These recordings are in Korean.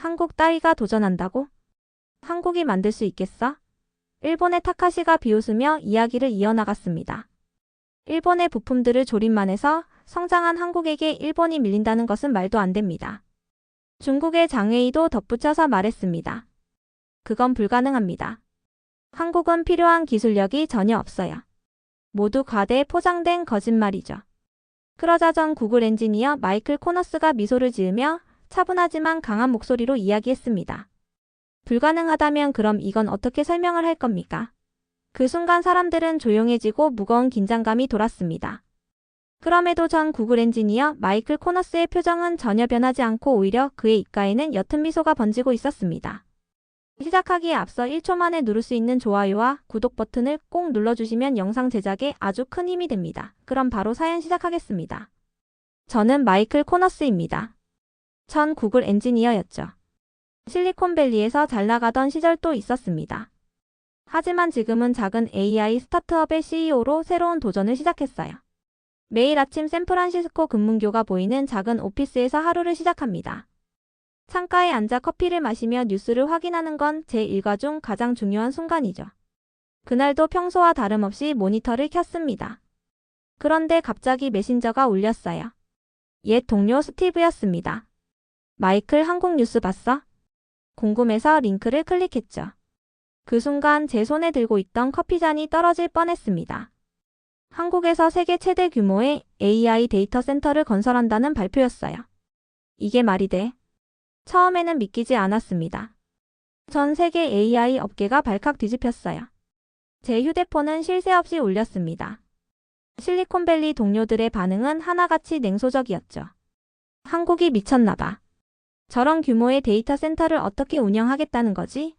한국 따위가 도전한다고? 한국이 만들 수 있겠어? 일본의 타카시가 비웃으며 이야기를 이어나갔습니다. 일본의 부품들을 조립만 해서 성장한 한국에게 일본이 밀린다는 것은 말도 안 됩니다. 중국의 장웨이도 덧붙여서 말했습니다. 그건 불가능합니다. 한국은 필요한 기술력이 전혀 없어요. 모두 과대에 포장된 거짓말이죠. 그러자 전 구글 엔지니어 마이클 코너스가 미소를 지으며 차분하지만 강한 목소리로 이야기했습니다. 불가능하다면 그럼 이건 어떻게 설명을 할 겁니까? 그 순간 사람들은 조용해지고 무거운 긴장감이 돌았습니다. 그럼에도 전 구글 엔지니어 마이클 코너스의 표정은 전혀 변하지 않고 오히려 그의 입가에는 옅은 미소가 번지고 있었습니다. 시작하기에 앞서 1초 만에 누를 수 있는 좋아요와 구독 버튼을 꼭 눌러주시면 영상 제작에 아주 큰 힘이 됩니다. 그럼 바로 사연 시작하겠습니다. 저는 마이클 코너스입니다. 전 구글 엔지니어였죠. 실리콘밸리에서 잘 나가던 시절도 있었습니다. 하지만 지금은 작은 AI 스타트업의 CEO로 새로운 도전을 시작했어요. 매일 아침 샌프란시스코 금문교가 보이는 작은 오피스에서 하루를 시작합니다. 창가에 앉아 커피를 마시며 뉴스를 확인하는 건 제 일과 중 가장 중요한 순간이죠. 그날도 평소와 다름없이 모니터를 켰습니다. 그런데 갑자기 메신저가 울렸어요. 옛 동료 스티브였습니다. 마이클 한국 뉴스 봤어? 궁금해서 링크를 클릭했죠. 그 순간 제 손에 들고 있던 커피잔이 떨어질 뻔했습니다. 한국에서 세계 최대 규모의 AI 데이터 센터를 건설한다는 발표였어요. 이게 말이 돼? 처음에는 믿기지 않았습니다. 전 세계 AI 업계가 발칵 뒤집혔어요. 제 휴대폰은 쉴 새 없이 울렸습니다. 실리콘밸리 동료들의 반응은 하나같이 냉소적이었죠. 한국이 미쳤나봐. 저런 규모의 데이터 센터를 어떻게 운영하겠다는 거지?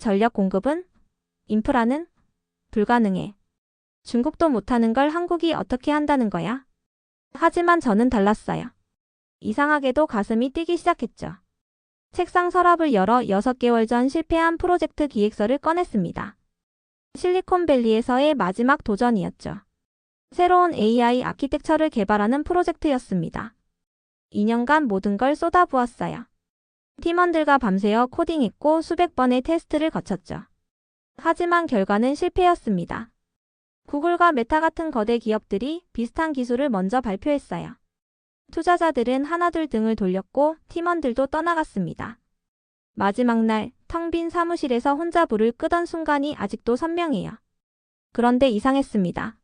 전력 공급은? 인프라는? 불가능해. 중국도 못하는 걸 한국이 어떻게 한다는 거야? 하지만 저는 달랐어요. 이상하게도 가슴이 뛰기 시작했죠. 책상 서랍을 열어 6개월 전 실패한 프로젝트 기획서를 꺼냈습니다. 실리콘밸리에서의 마지막 도전이었죠. 새로운 AI 아키텍처를 개발하는 프로젝트였습니다. 2년간 모든 걸 쏟아부었어요. 팀원들과 밤새워 코딩했고 수백 번의 테스트를 거쳤죠. 하지만 결과는 실패였습니다. 구글과 메타 같은 거대 기업들이 비슷한 기술을 먼저 발표했어요. 투자자들은 하나둘 등을 돌렸고 팀원들도 떠나갔습니다. 마지막 날 텅 빈 사무실에서 혼자 불을 끄던 순간이 아직도 선명해요. 그런데 이상했습니다.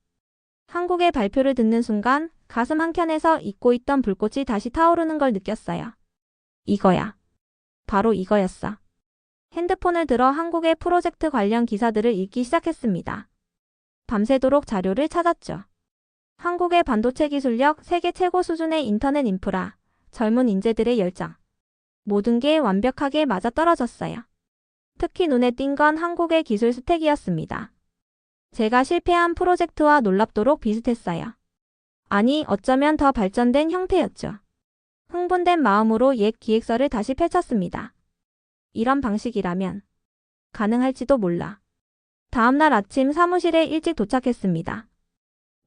한국의 발표를 듣는 순간 가슴 한켠에서 잊고 있던 불꽃이 다시 타오르는 걸 느꼈어요. 이거야. 바로 이거였어. 핸드폰을 들어 한국의 프로젝트 관련 기사들을 읽기 시작했습니다. 밤새도록 자료를 찾았죠. 한국의 반도체 기술력 세계 최고 수준의 인터넷 인프라, 젊은 인재들의 열정. 모든 게 완벽하게 맞아떨어졌어요. 특히 눈에 띈 건 한국의 기술 스택이었습니다. 제가 실패한 프로젝트와 놀랍도록 비슷했어요. 아니, 어쩌면 더 발전된 형태였죠. 흥분된 마음으로 옛 기획서를 다시 펼쳤습니다. 이런 방식이라면 가능할지도 몰라. 다음날 아침 사무실에 일찍 도착했습니다.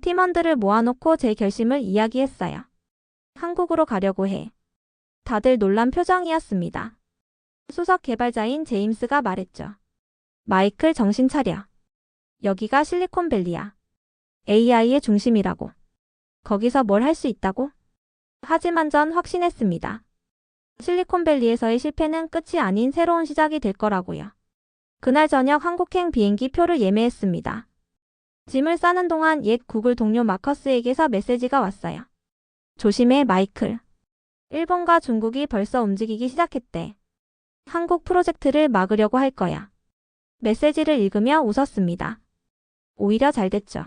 팀원들을 모아놓고 제 결심을 이야기했어요. 한국으로 가려고 해. 다들 놀란 표정이었습니다. 수석 개발자인 제임스가 말했죠. 마이클 정신 차려. 여기가 실리콘밸리야. AI의 중심이라고. 거기서 뭘 할 수 있다고? 하지만 전 확신했습니다. 실리콘밸리에서의 실패는 끝이 아닌 새로운 시작이 될 거라고요. 그날 저녁 한국행 비행기 표를 예매했습니다. 짐을 싸는 동안 옛 구글 동료 마커스에게서 메시지가 왔어요. 조심해, 마이클. 일본과 중국이 벌써 움직이기 시작했대. 한국 프로젝트를 막으려고 할 거야. 메시지를 읽으며 웃었습니다. 오히려 잘 됐죠.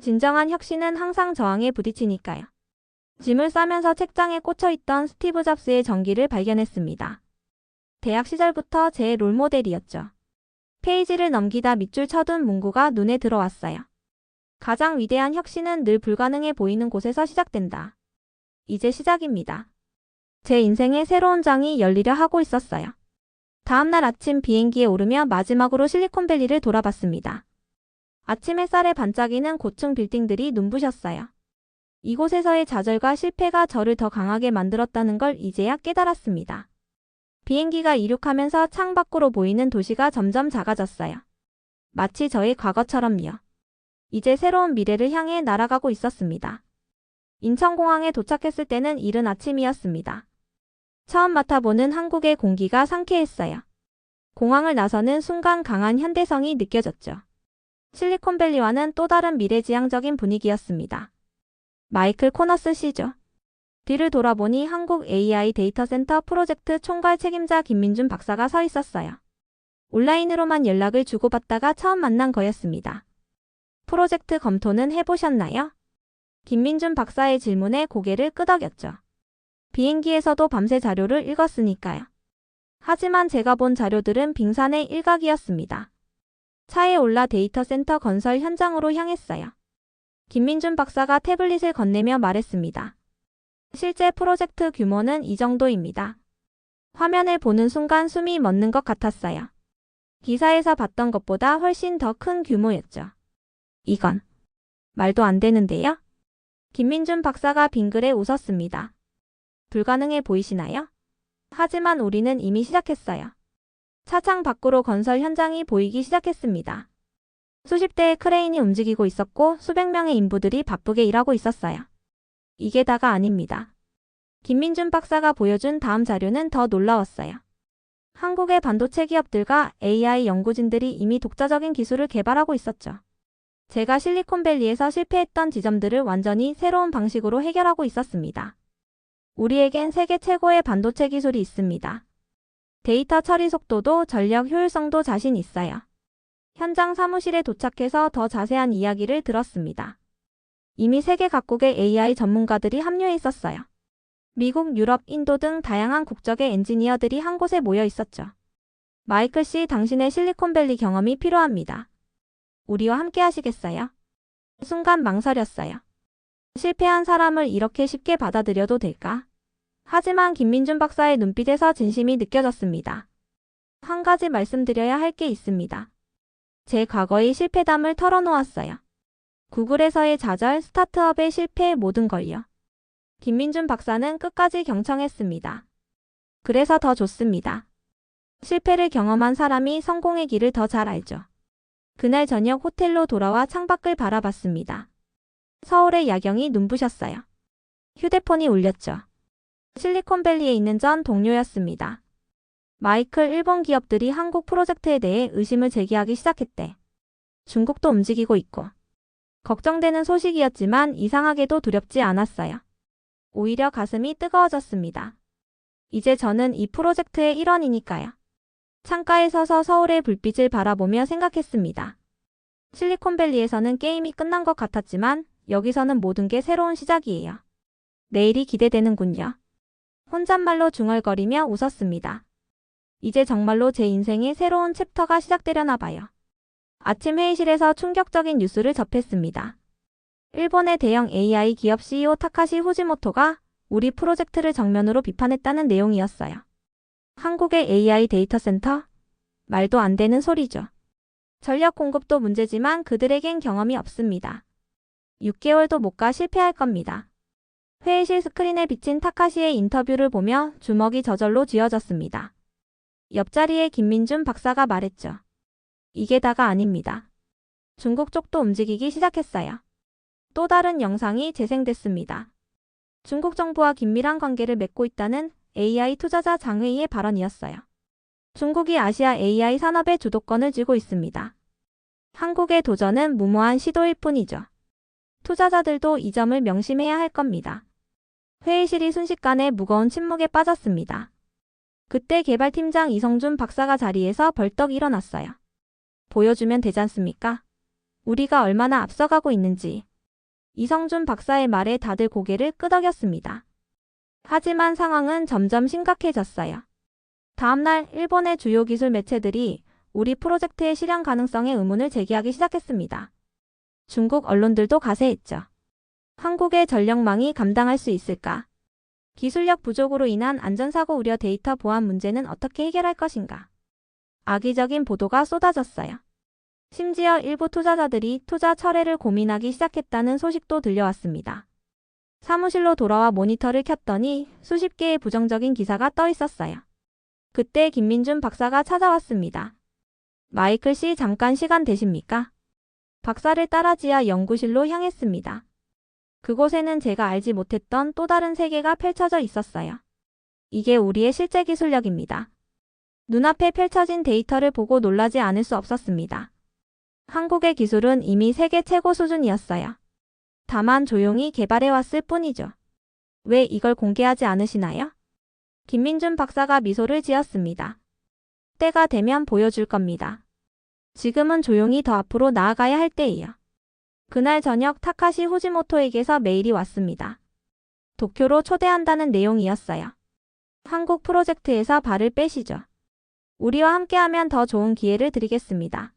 진정한 혁신은 항상 저항에 부딪히니까요. 짐을 싸면서 책장에 꽂혀 있던 스티브 잡스의 전기를 발견했습니다. 대학 시절부터 제 롤모델이었죠. 페이지를 넘기다 밑줄 쳐둔 문구가 눈에 들어왔어요. 가장 위대한 혁신은 늘 불가능해 보이는 곳에서 시작된다. 이제 시작입니다. 제 인생의 새로운 장이 열리려 하고 있었어요. 다음날 아침 비행기에 오르며 마지막으로 실리콘밸리를 돌아봤습니다. 아침 햇살에 반짝이는 고층 빌딩들이 눈부셨어요. 이곳에서의 좌절과 실패가 저를 더 강하게 만들었다는 걸 이제야 깨달았습니다. 비행기가 이륙하면서 창 밖으로 보이는 도시가 점점 작아졌어요. 마치 저의 과거처럼요. 이제 새로운 미래를 향해 날아가고 있었습니다. 인천공항에 도착했을 때는 이른 아침이었습니다. 처음 맡아보는 한국의 공기가 상쾌했어요. 공항을 나서는 순간 강한 현대성이 느껴졌죠. 실리콘밸리와는 또 다른 미래지향적인 분위기였습니다. 마이클 코너스 씨죠. 뒤를 돌아보니 한국 AI 데이터센터 프로젝트 총괄 책임자 김민준 박사가 서 있었어요. 온라인으로만 연락을 주고받다가 처음 만난 거였습니다. 프로젝트 검토는 해보셨나요? 김민준 박사의 질문에 고개를 끄덕였죠. 비행기에서도 밤새 자료를 읽었으니까요. 하지만 제가 본 자료들은 빙산의 일각이었습니다. 차에 올라 데이터 센터 건설 현장으로 향했어요. 김민준 박사가 태블릿을 건네며 말했습니다. 실제 프로젝트 규모는 이 정도입니다. 화면을 보는 순간 숨이 멎는 것 같았어요. 기사에서 봤던 것보다 훨씬 더 큰 규모였죠. 이건 말도 안 되는데요? 김민준 박사가 빙글에 웃었습니다. 불가능해 보이시나요? 하지만 우리는 이미 시작했어요. 차창 밖으로 건설 현장이 보이기 시작했습니다. 수십 대의 크레인이 움직이고 있었고 수백 명의 인부들이 바쁘게 일하고 있었어요. 이게 다가 아닙니다. 김민준 박사가 보여준 다음 자료는 더 놀라웠어요. 한국의 반도체 기업들과 AI 연구진들이 이미 독자적인 기술을 개발하고 있었죠. 제가 실리콘밸리에서 실패했던 지점들을 완전히 새로운 방식으로 해결하고 있었습니다. 우리에겐 세계 최고의 반도체 기술이 있습니다. 데이터 처리 속도도 전력 효율성도 자신 있어요. 현장 사무실에 도착해서 더 자세한 이야기를 들었습니다. 이미 세계 각국의 AI 전문가들이 합류해 있었어요. 미국, 유럽, 인도 등 다양한 국적의 엔지니어들이 한 곳에 모여 있었죠. 마이클 씨, 당신의 실리콘밸리 경험이 필요합니다. 우리와 함께 하시겠어요? 순간 망설였어요. 실패한 사람을 이렇게 쉽게 받아들여도 될까? 하지만 김민준 박사의 눈빛에서 진심이 느껴졌습니다. 한 가지 말씀드려야 할 게 있습니다. 제 과거의 실패담을 털어놓았어요. 구글에서의 좌절, 스타트업의 실패 모든 걸요. 김민준 박사는 끝까지 경청했습니다. 그래서 더 좋습니다. 실패를 경험한 사람이 성공의 길을 더 잘 알죠. 그날 저녁 호텔로 돌아와 창밖을 바라봤습니다. 서울의 야경이 눈부셨어요. 휴대폰이 울렸죠. 실리콘밸리에 있는 전 동료였습니다. 마이클 일본 기업들이 한국 프로젝트에 대해 의심을 제기하기 시작했대. 중국도 움직이고 있고. 걱정되는 소식이었지만 이상하게도 두렵지 않았어요. 오히려 가슴이 뜨거워졌습니다. 이제 저는 이 프로젝트의 일원이니까요. 창가에 서서 서울의 불빛을 바라보며 생각했습니다. 실리콘밸리에서는 게임이 끝난 것 같았지만 여기서는 모든 게 새로운 시작이에요. 내일이 기대되는군요. 혼잣말로 중얼거리며 웃었습니다. 이제 정말로 제 인생의 새로운 챕터가 시작되려나 봐요. 아침 회의실에서 충격적인 뉴스를 접했습니다. 일본의 대형 AI 기업 CEO 타카시 후지모토가 우리 프로젝트를 정면으로 비판했다는 내용이었어요. 한국의 AI 데이터 센터? 말도 안 되는 소리죠. 전력 공급도 문제지만 그들에겐 경험이 없습니다. 6개월도 못 가 실패할 겁니다. 회의실 스크린에 비친 타카시의 인터뷰를 보며 주먹이 저절로 쥐어졌습니다. 옆자리에 김민준 박사가 말했죠. 이게 다가 아닙니다. 중국 쪽도 움직이기 시작했어요. 또 다른 영상이 재생됐습니다. 중국 정부와 긴밀한 관계를 맺고 있다는 AI 투자자 장회의의 발언이었어요. 중국이 아시아 AI 산업의 주도권을 쥐고 있습니다. 한국의 도전은 무모한 시도일 뿐이죠. 투자자들도 이 점을 명심해야 할 겁니다. 회의실이 순식간에 무거운 침묵에 빠졌습니다. 그때 개발팀장 이성준 박사가 자리에서 벌떡 일어났어요. 보여주면 되지 않습니까? 우리가 얼마나 앞서가고 있는지. 이성준 박사의 말에 다들 고개를 끄덕였습니다. 하지만 상황은 점점 심각해졌어요. 다음날 일본의 주요 기술 매체들이 우리 프로젝트의 실현 가능성에 의문을 제기하기 시작했습니다. 중국 언론들도 가세했죠. 한국의 전력망이 감당할 수 있을까? 기술력 부족으로 인한 안전사고 우려 데이터 보안 문제는 어떻게 해결할 것인가? 악의적인 보도가 쏟아졌어요. 심지어 일부 투자자들이 투자 철회를 고민하기 시작했다는 소식도 들려왔습니다. 사무실로 돌아와 모니터를 켰더니 수십 개의 부정적인 기사가 떠 있었어요. 그때 김민준 박사가 찾아왔습니다. 마이클 씨 잠깐 시간 되십니까? 박사를 따라 지하 연구실로 향했습니다. 그곳에는 제가 알지 못했던 또 다른 세계가 펼쳐져 있었어요. 이게 우리의 실제 기술력입니다. 눈앞에 펼쳐진 데이터를 보고 놀라지 않을 수 없었습니다. 한국의 기술은 이미 세계 최고 수준이었어요. 다만 조용히 개발해 왔을 뿐이죠. 왜 이걸 공개하지 않으시나요? 김민준 박사가 미소를 지었습니다. 때가 되면 보여줄 겁니다. 지금은 조용히 더 앞으로 나아가야 할 때예요. 그날 저녁 타카시 후지모토에게서 메일이 왔습니다. 도쿄로 초대한다는 내용이었어요. 한국 프로젝트에서 발을 빼시죠. 우리와 함께하면 더 좋은 기회를 드리겠습니다.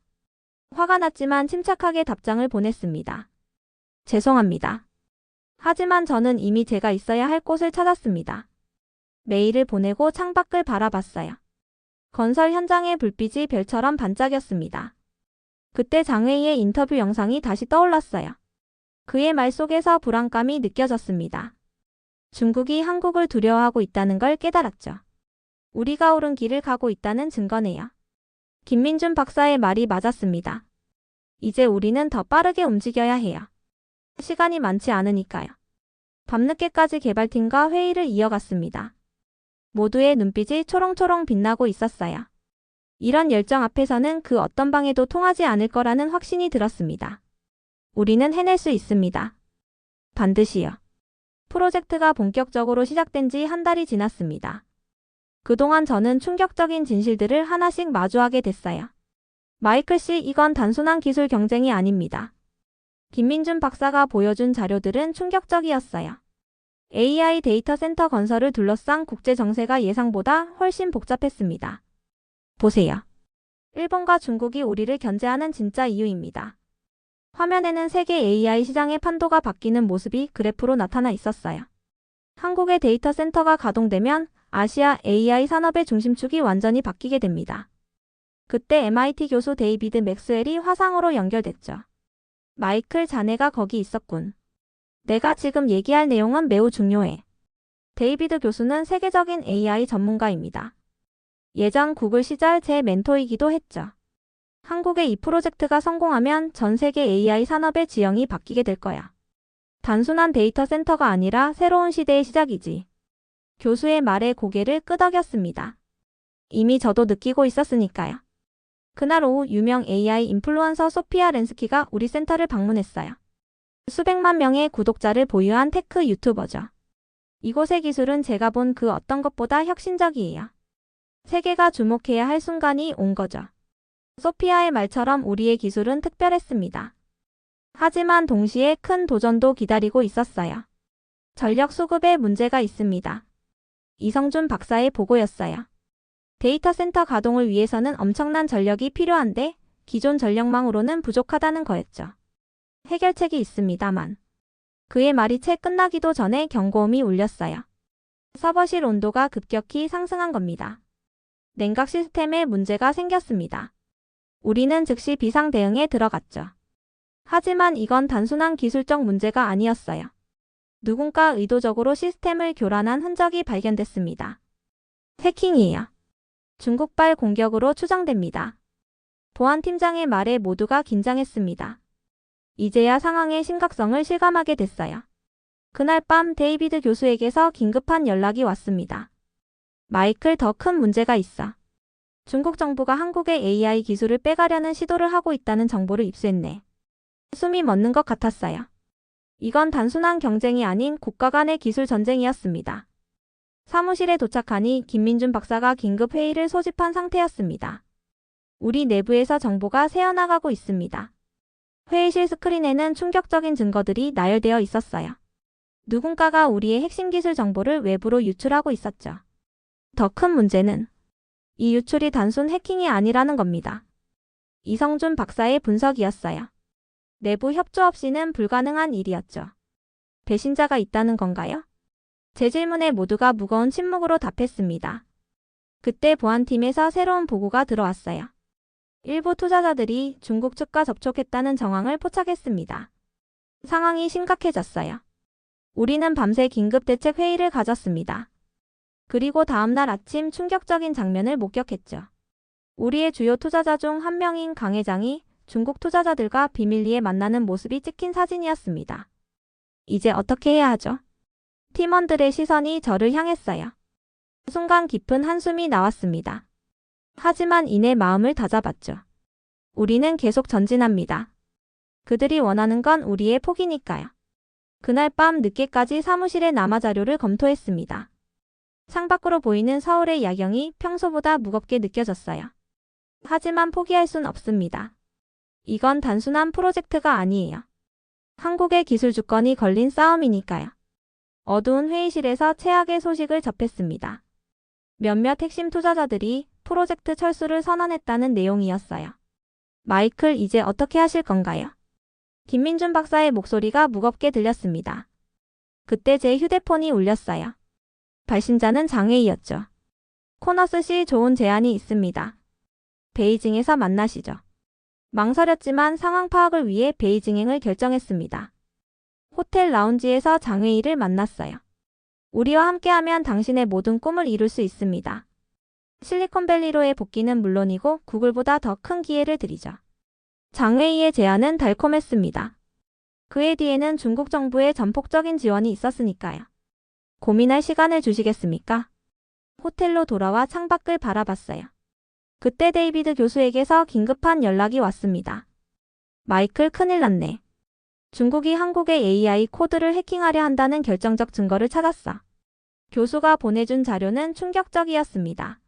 화가 났지만 침착하게 답장을 보냈습니다. 죄송합니다. 하지만 저는 이미 제가 있어야 할 곳을 찾았습니다. 메일을 보내고 창밖을 바라봤어요. 건설 현장의 불빛이 별처럼 반짝였습니다. 그때 장웨이의 인터뷰 영상이 다시 떠올랐어요. 그의 말 속에서 불안감이 느껴졌습니다. 중국이 한국을 두려워하고 있다는 걸 깨달았죠. 우리가 옳은 길을 가고 있다는 증거네요. 김민준 박사의 말이 맞았습니다. 이제 우리는 더 빠르게 움직여야 해요. 시간이 많지 않으니까요. 밤늦게까지 개발팀과 회의를 이어갔습니다. 모두의 눈빛이 초롱초롱 빛나고 있었어요. 이런 열정 앞에서는 그 어떤 방에도 통하지 않을 거라는 확신이 들었습니다. 우리는 해낼 수 있습니다. 반드시요. 프로젝트가 본격적으로 시작된 지 한 달이 지났습니다. 그동안 저는 충격적인 진실들을 하나씩 마주하게 됐어요. 마이클 씨, 이건 단순한 기술 경쟁이 아닙니다. 김민준 박사가 보여준 자료들은 충격적이었어요. AI 데이터 센터 건설을 둘러싼 국제 정세가 예상보다 훨씬 복잡했습니다. 보세요. 일본과 중국이 우리를 견제하는 진짜 이유입니다. 화면에는 세계 AI 시장의 판도가 바뀌는 모습이 그래프로 나타나 있었어요. 한국의 데이터 센터가 가동되면 아시아 AI 산업의 중심축이 완전히 바뀌게 됩니다. 그때 MIT 교수 데이비드 맥스웰이 화상으로 연결됐죠. 마이클 자네가 거기 있었군. 내가 지금 얘기할 내용은 매우 중요해. 데이비드 교수는 세계적인 AI 전문가입니다. 예전 구글 시절 제 멘토이기도 했죠. 한국의 이 프로젝트가 성공하면 전 세계 AI 산업의 지형이 바뀌게 될 거야. 단순한 데이터 센터가 아니라 새로운 시대의 시작이지. 교수의 말에 고개를 끄덕였습니다. 이미 저도 느끼고 있었으니까요. 그날 오후 유명 AI 인플루언서 소피아 렌스키가 우리 센터를 방문했어요. 수백만 명의 구독자를 보유한 테크 유튜버죠. 이곳의 기술은 제가 본 그 어떤 것보다 혁신적이에요. 세계가 주목해야 할 순간이 온 거죠. 소피아의 말처럼 우리의 기술은 특별했습니다. 하지만 동시에 큰 도전도 기다리고 있었어요. 전력 수급에 문제가 있습니다. 이성준 박사의 보고였어요. 데이터 센터 가동을 위해서는 엄청난 전력이 필요한데 기존 전력망으로는 부족하다는 거였죠. 해결책이 있습니다만. 그의 말이 채 끝나기도 전에 경고음이 울렸어요. 서버실 온도가 급격히 상승한 겁니다. 냉각 시스템에 문제가 생겼습니다. 우리는 즉시 비상 대응에 들어갔죠. 하지만 이건 단순한 기술적 문제가 아니었어요. 누군가 의도적으로 시스템을 교란한 흔적이 발견됐습니다. 해킹이에요. 중국발 공격으로 추정됩니다. 보안팀장의 말에 모두가 긴장했습니다. 이제야 상황의 심각성을 실감하게 됐어요. 그날 밤 데이비드 교수에게서 긴급한 연락이 왔습니다. 마이클 더 큰 문제가 있어. 중국 정부가 한국의 AI 기술을 빼가려는 시도를 하고 있다는 정보를 입수했네. 숨이 멎는 것 같았어요. 이건 단순한 경쟁이 아닌 국가 간의 기술 전쟁이었습니다. 사무실에 도착하니 김민준 박사가 긴급 회의를 소집한 상태였습니다. 우리 내부에서 정보가 새어나가고 있습니다. 회의실 스크린에는 충격적인 증거들이 나열되어 있었어요. 누군가가 우리의 핵심 기술 정보를 외부로 유출하고 있었죠. 더 큰 문제는 이 유출이 단순 해킹이 아니라는 겁니다. 이성준 박사의 분석이었어요. 내부 협조 없이는 불가능한 일이었죠. 배신자가 있다는 건가요? 제 질문에 모두가 무거운 침묵으로 답했습니다. 그때 보안팀에서 새로운 보고가 들어왔어요. 일부 투자자들이 중국 측과 접촉했다는 정황을 포착했습니다. 상황이 심각해졌어요. 우리는 밤새 긴급 대책 회의를 가졌습니다. 그리고 다음날 아침 충격적인 장면을 목격했죠. 우리의 주요 투자자 중 한 명인 강 회장이 중국 투자자들과 비밀리에 만나는 모습이 찍힌 사진이었습니다. 이제 어떻게 해야 하죠? 팀원들의 시선이 저를 향했어요. 순간 깊은 한숨이 나왔습니다. 하지만 이내 마음을 다잡았죠. 우리는 계속 전진합니다. 그들이 원하는 건 우리의 포기니까요. 그날 밤 늦게까지 사무실에 남아 자료를 검토했습니다. 창밖으로 보이는 서울의 야경이 평소보다 무겁게 느껴졌어요. 하지만 포기할 순 없습니다. 이건 단순한 프로젝트가 아니에요. 한국의 기술 주권이 걸린 싸움이니까요. 어두운 회의실에서 최악의 소식을 접했습니다. 몇몇 핵심 투자자들이 프로젝트 철수를 선언했다는 내용이었어요. 마이클 이제 어떻게 하실 건가요? 김민준 박사의 목소리가 무겁게 들렸습니다. 그때 제 휴대폰이 울렸어요. 발신자는 장혜이였죠. 코너스 씨 좋은 제안이 있습니다. 베이징에서 만나시죠. 망설였지만 상황 파악을 위해 베이징행을 결정했습니다. 호텔 라운지에서 장회의를 만났어요. 우리와 함께하면 당신의 모든 꿈을 이룰 수 있습니다. 실리콘밸리로의 복귀는 물론이고 구글보다 더 큰 기회를 드리죠. 장회의의 제안은 달콤했습니다. 그의 뒤에는 중국 정부의 전폭적인 지원이 있었으니까요. 고민할 시간을 주시겠습니까? 호텔로 돌아와 창밖을 바라봤어요. 그때 데이비드 교수에게서 긴급한 연락이 왔습니다. 마이클 큰일 났네. 중국이 한국의 AI 코드를 해킹하려 한다는 결정적 증거를 찾았어. 교수가 보내준 자료는 충격적이었습니다.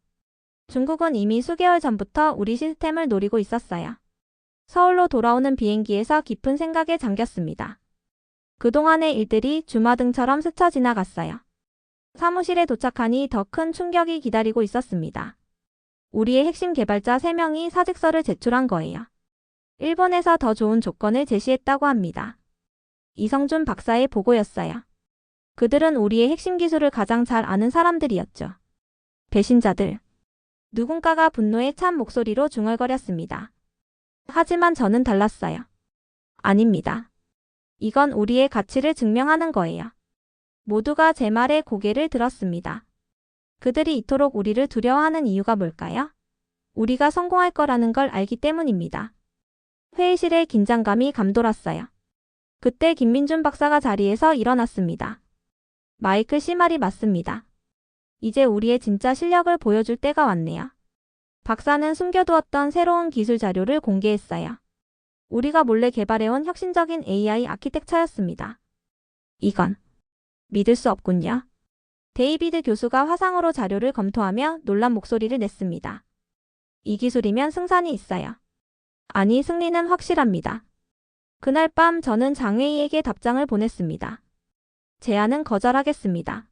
중국은 이미 수개월 전부터 우리 시스템을 노리고 있었어요. 서울로 돌아오는 비행기에서 깊은 생각에 잠겼습니다. 그동안의 일들이 주마등처럼 스쳐 지나갔어요. 사무실에 도착하니 더 큰 충격이 기다리고 있었습니다. 우리의 핵심 개발자 3명이 사직서를 제출한 거예요. 일본에서 더 좋은 조건을 제시했다고 합니다. 이성준 박사의 보고였어요. 그들은 우리의 핵심 기술을 가장 잘 아는 사람들이었죠. 배신자들. 누군가가 분노에 찬 목소리로 중얼거렸습니다. 하지만 저는 달랐어요. 아닙니다. 이건 우리의 가치를 증명하는 거예요. 모두가 제 말에 고개를 들었습니다. 그들이 이토록 우리를 두려워하는 이유가 뭘까요? 우리가 성공할 거라는 걸 알기 때문입니다. 회의실의 긴장감이 감돌았어요. 그때 김민준 박사가 자리에서 일어났습니다. 마이클 씨 말이 맞습니다. 이제 우리의 진짜 실력을 보여줄 때가 왔네요. 박사는 숨겨두었던 새로운 기술 자료를 공개했어요. 우리가 몰래 개발해온 혁신적인 AI 아키텍처였습니다. 이건 믿을 수 없군요. 데이비드 교수가 화상으로 자료를 검토하며 놀란 목소리를 냈습니다. 이 기술이면 승산이 있어요. 아니, 승리는 확실합니다. 그날 밤 저는 장회의에게 답장을 보냈습니다. 제안은 거절하겠습니다.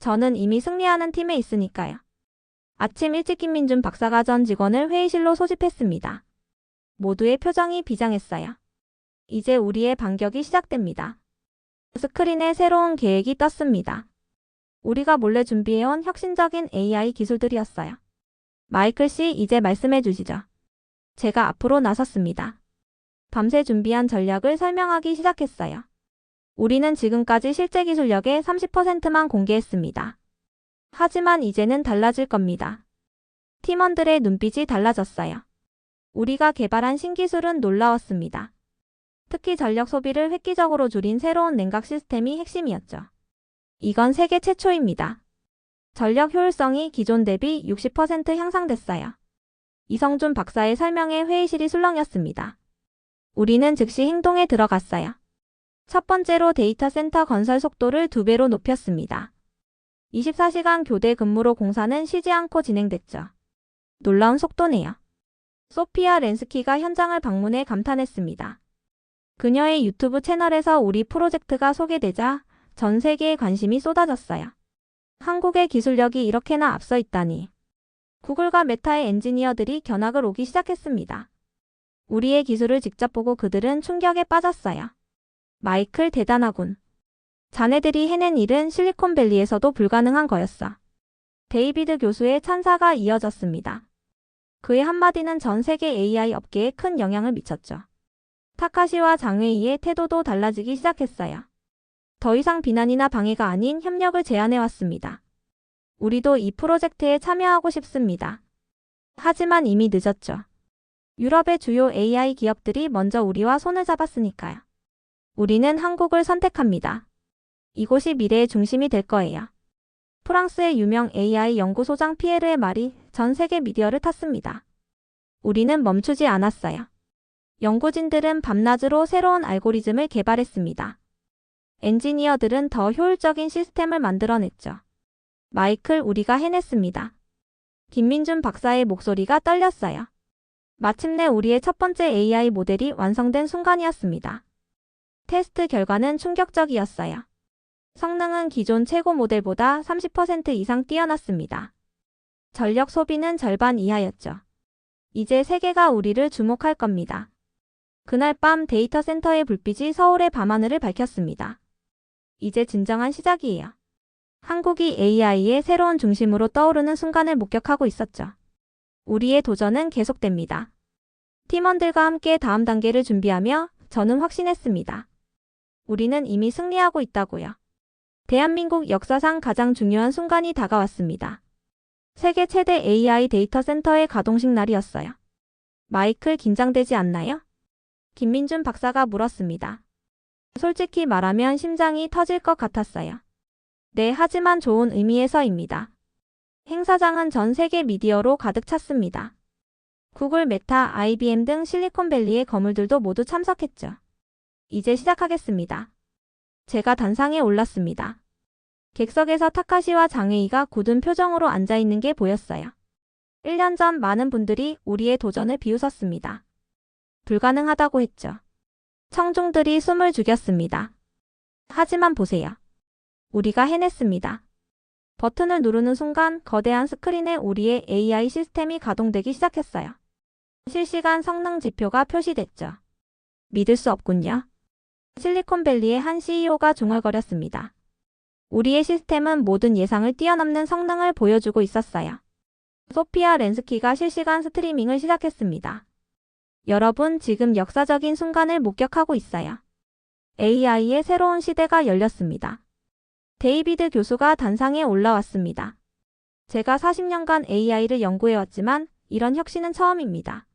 저는 이미 승리하는 팀에 있으니까요. 아침 일찍 김민준 박사가 전 직원을 회의실로 소집했습니다. 모두의 표정이 비장했어요. 이제 우리의 반격이 시작됩니다. 스크린에 새로운 계획이 떴습니다. 우리가 몰래 준비해온 혁신적인 AI 기술들이었어요. 마이클 씨, 이제 말씀해 주시죠. 제가 앞으로 나섰습니다. 밤새 준비한 전략을 설명하기 시작했어요. 우리는 지금까지 실제 기술력의 30%만 공개했습니다. 하지만 이제는 달라질 겁니다. 팀원들의 눈빛이 달라졌어요. 우리가 개발한 신기술은 놀라웠습니다. 특히 전력 소비를 획기적으로 줄인 새로운 냉각 시스템이 핵심이었죠. 이건 세계 최초입니다. 전력 효율성이 기존 대비 60% 향상됐어요. 이성준 박사의 설명에 회의실이 술렁였습니다. 우리는 즉시 행동에 들어갔어요. 첫 번째로 데이터 센터 건설 속도를 두 배로 높였습니다. 24시간 교대 근무로 공사는 쉬지 않고 진행됐죠. 놀라운 속도네요. 소피아 렌스키가 현장을 방문해 감탄했습니다. 그녀의 유튜브 채널에서 우리 프로젝트가 소개되자 전 세계에 관심이 쏟아졌어요. 한국의 기술력이 이렇게나 앞서 있다니. 구글과 메타의 엔지니어들이 견학을 오기 시작했습니다. 우리의 기술을 직접 보고 그들은 충격에 빠졌어요. 마이클 대단하군. 자네들이 해낸 일은 실리콘밸리에서도 불가능한 거였어. 데이비드 교수의 찬사가 이어졌습니다. 그의 한마디는 전 세계 AI 업계에 큰 영향을 미쳤죠. 타카시와 장웨이의 태도도 달라지기 시작했어요. 더 이상 비난이나 방해가 아닌 협력을 제안해 왔습니다. 우리도 이 프로젝트에 참여하고 싶습니다. 하지만 이미 늦었죠. 유럽의 주요 AI 기업들이 먼저 우리와 손을 잡았으니까요. 우리는 한국을 선택합니다. 이곳이 미래의 중심이 될 거예요. 프랑스의 유명 AI 연구소장 피에르의 말이 전 세계 미디어를 탔습니다. 우리는 멈추지 않았어요. 연구진들은 밤낮으로 새로운 알고리즘을 개발했습니다. 엔지니어들은 더 효율적인 시스템을 만들어냈죠. 마이클, 우리가 해냈습니다. 김민준 박사의 목소리가 떨렸어요. 마침내 우리의 첫 번째 AI 모델이 완성된 순간이었습니다. 테스트 결과는 충격적이었어요. 성능은 기존 최고 모델보다 30% 이상 뛰어났습니다. 전력 소비는 절반 이하였죠. 이제 세계가 우리를 주목할 겁니다. 그날 밤 데이터 센터의 불빛이 서울의 밤하늘을 밝혔습니다. 이제 진정한 시작이에요. 한국이 AI의 새로운 중심으로 떠오르는 순간을 목격하고 있었죠. 우리의 도전은 계속됩니다. 팀원들과 함께 다음 단계를 준비하며 저는 확신했습니다. 우리는 이미 승리하고 있다고요. 대한민국 역사상 가장 중요한 순간이 다가왔습니다. 세계 최대 AI 데이터 센터의 가동식 날이었어요. 마이클 긴장되지 않나요? 김민준 박사가 물었습니다. 솔직히 말하면 심장이 터질 것 같았어요. 네, 하지만 좋은 의미에서입니다. 행사장은 전 세계 미디어로 가득 찼습니다. 구글, 메타, IBM 등 실리콘밸리의 거물들도 모두 참석했죠. 이제 시작하겠습니다. 제가 단상에 올랐습니다. 객석에서 타카시와 장혜이가 굳은 표정으로 앉아있는 게 보였어요. 1년 전 많은 분들이 우리의 도전을 비웃었습니다. 불가능하다고 했죠. 청중들이 숨을 죽였습니다. 하지만 보세요. 우리가 해냈습니다. 버튼을 누르는 순간 거대한 스크린에 우리의 AI 시스템이 가동되기 시작했어요. 실시간 성능 지표가 표시됐죠. 믿을 수 없군요. 실리콘밸리의 한 CEO가 중얼거렸습니다. 우리의 시스템은 모든 예상을 뛰어넘는 성능을 보여주고 있었어요. 소피아 렌스키가 실시간 스트리밍을 시작했습니다. 여러분, 지금 역사적인 순간을 목격하고 있어요. AI의 새로운 시대가 열렸습니다. 데이비드 교수가 단상에 올라왔습니다. 제가 40년간 AI를 연구해왔지만 이런 혁신은 처음입니다.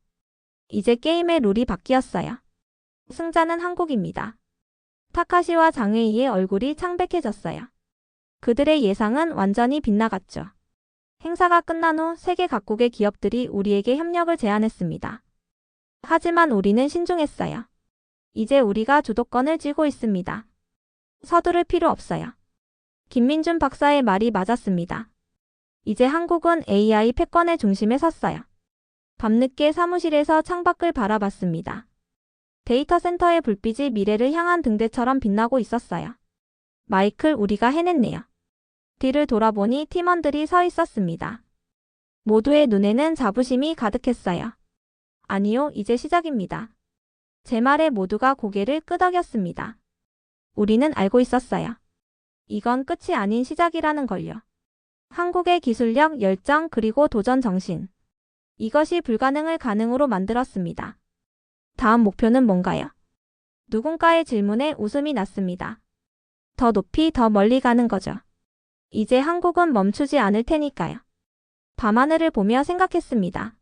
이제 게임의 룰이 바뀌었어요. 승자는 한국입니다. 타카시와 장웨이의 얼굴이 창백해졌어요. 그들의 예상은 완전히 빗나갔죠. 행사가 끝난 후 세계 각국의 기업들이 우리에게 협력을 제안했습니다. 하지만 우리는 신중했어요. 이제 우리가 주도권을 쥐고 있습니다. 서두를 필요 없어요. 김민준 박사의 말이 맞았습니다. 이제 한국은 AI 패권의 중심에 섰어요. 밤늦게 사무실에서 창밖을 바라봤습니다. 데이터 센터의 불빛이 미래를 향한 등대처럼 빛나고 있었어요. 마이클, 우리가 해냈네요. 뒤를 돌아보니 팀원들이 서 있었습니다. 모두의 눈에는 자부심이 가득했어요. 아니요, 이제 시작입니다. 제 말에 모두가 고개를 끄덕였습니다. 우리는 알고 있었어요. 이건 끝이 아닌 시작이라는 걸요. 한국의 기술력, 열정, 그리고 도전 정신. 이것이 불가능을 가능으로 만들었습니다. 다음 목표는 뭔가요? 누군가의 질문에 웃음이 났습니다. 더 높이, 더 멀리 가는 거죠. 이제 한국은 멈추지 않을 테니까요. 밤하늘을 보며 생각했습니다.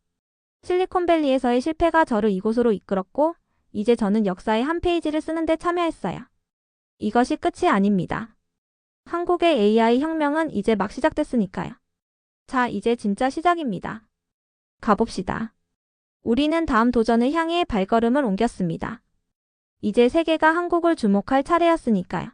실리콘밸리에서의 실패가 저를 이곳으로 이끌었고, 이제 저는 역사의 한 페이지를 쓰는데 참여했어요. 이것이 끝이 아닙니다. 한국의 AI 혁명은 이제 막 시작됐으니까요. 자, 이제 진짜 시작입니다. 가봅시다. 우리는 다음 도전을 향해 발걸음을 옮겼습니다. 이제 세계가 한국을 주목할 차례였으니까요.